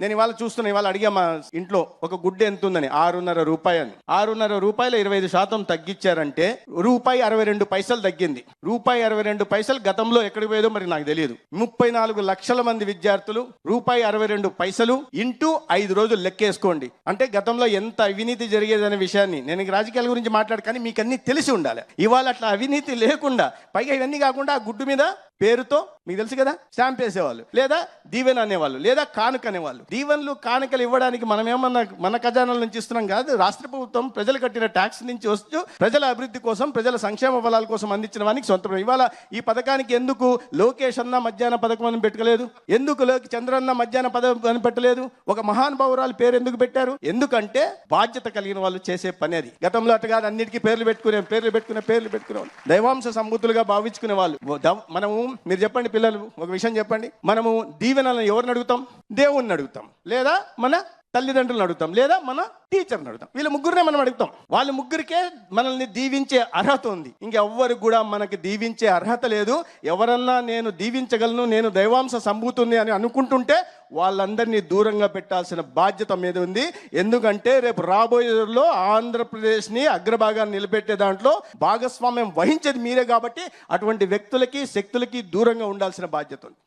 నేను ఇవాళ చూస్తున్నా ఇవాళ అడిగా మా ఇంట్లో ఒక గుడ్డ ఎంత ఉందని ఆరున్నర రూపాయి అని. ఆరున్నర రూపాయలు ఇరవై ఐదు శాతం తగ్గించారంటే రూపాయి అరవై రెండు పైసలు తగ్గింది. రూపాయి అరవై రెండు పైసలు గతంలో ఎక్కడికి పోయేదో మరి నాకు తెలియదు. ముప్పై నాలుగు లక్షల మంది విద్యార్థులు రూపాయి అరవై రెండు పైసలు ఇంటూ ఐదు రోజులు లెక్కేసుకోండి. అంటే గతంలో ఎంత అవినీతి జరిగేదనే విషయాన్ని నేను రాజకీయాల గురించి మాట్లాడు కానీ మీకు అన్ని తెలిసి ఉండాలి. ఇవాళ అట్లా అవినీతి లేకుండా పైగా ఇవన్నీ కాకుండా ఆ గుడ్డు మీద పేరుతో మీకు తెలుసు కదా? స్టాంప్ వేసేవాళ్ళు. లేదా దీవెన అనేవాళ్ళు లేదా కానుక అనేవాళ్ళు. దీవెనలు కానుకలు ఇవ్వడానికి మనం ఏమన్నా మన ఖజానాల నుంచి ఇస్తున్నాం కాదు రాష్ట్ర ప్రభుత్వం ప్రజలు కట్టిన ట్యాక్స్ నుంచి వస్తూ ప్రజల అభివృద్ధి కోసం ప్రజల సంక్షేమ ఫలాల కోసం అందించిన వానికి సొంత. ఇవాళ ఈ పథకానికి ఎందుకు లోకేష్ అన్న మధ్యాహ్న పథకం అని పెట్టలేదు ఎందుకు లోకి చంద్రన్న మధ్యాహ్న పథకం అని పెట్టలేదు? ఒక మహానుభావురాలు పేరు ఎందుకు పెట్టారు? ఎందుకంటే బాధ్యత కలిగిన వాళ్ళు చేసే పని అది. గతంలో అటు కాదు అన్నిటికీ పేర్లు పెట్టుకునే పేర్లు పెట్టుకునే పేర్లు పెట్టుకునే వాళ్ళు. దైవాంశ సంబూతులుగా భావించుకునే వాళ్ళు. మనము మీరు చెప్పండి పిల్లలు ఒక విషయం చెప్పండి. మనము దీవెనలను ఎవరిని అడుగుతాం? దేవుణ్ణి అడుగుతాం. లేదా మన తల్లిదండ్రులను అడుగుతాం. లేదా మన టీచర్ని అడుగుతాం. వీళ్ళ ముగ్గురునే మనం అడుగుతాం. వాళ్ళ ముగ్గురికే మనల్ని దీవించే అర్హత ఉంది. ఇంకెవ్వరికి కూడా మనకి దీవించే అర్హత లేదు. ఎవరన్నా నేను దీవించగలను నేను దైవాంశ సంభూతుంది అని అనుకుంటుంటే వాళ్ళందరినీ దూరంగా పెట్టాల్సిన బాధ్యత మీద ఉంది. ఎందుకంటే రేపు రాబోయే రోజుల్లో ఆంధ్రప్రదేశ్ని అగ్రభాగాన్ని నిలబెట్టే దాంట్లో భాగస్వామ్యం వహించేది మీరే కాబట్టి అటువంటి వ్యక్తులకి శక్తులకి దూరంగా ఉండాల్సిన బాధ్యత ఉంది.